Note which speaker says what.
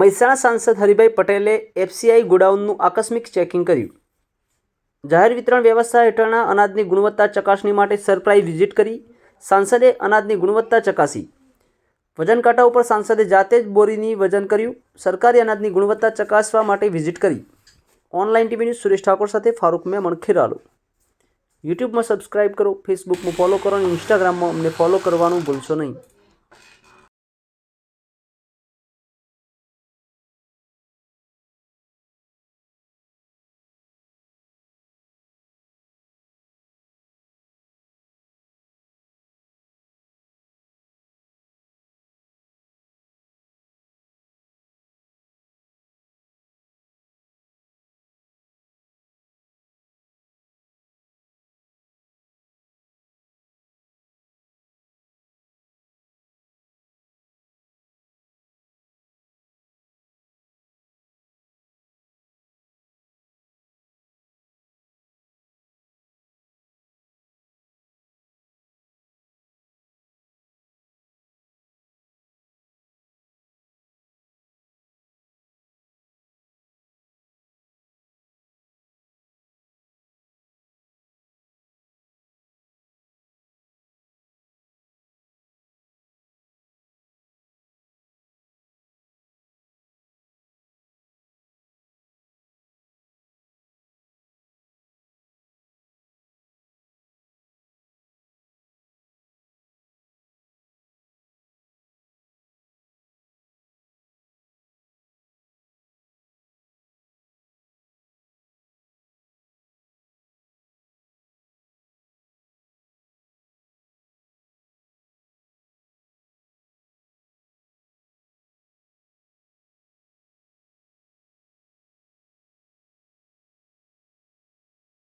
Speaker 1: મહેસાણા સાંસદ હરિભાઈ પટેલે એફસીઆઈ ગોડાઉનનું આકસ્મિક ચેકિંગ કર્યું. જાહેર વિતરણ વ્યવસ્થા હેઠળના અનાજની ગુણવત્તા ચકાસણી માટે સરપ્રાઇઝ વિઝિટ કરી સાંસદે અનાજની ગુણવત્તા ચકાસી. વજન કાંટા ઉપર સાંસદે જાતે જ બોરીની વજન કર્યું, સરકારી અનાજની ગુણવત્તા ચકાસવા માટે વિઝિટ કરી. Online TV news Suresh Thakor સાથે ફારૂક મેમણ ખેરાલો. યુટ્યુબમાં સબસ્ક્રાઇબ કરો, ફેસબુકમાં ફોલો કરો અને ઇન્સ્ટાગ્રામમાં અમને ફોલો કરવાનું ભૂલશો નહીં.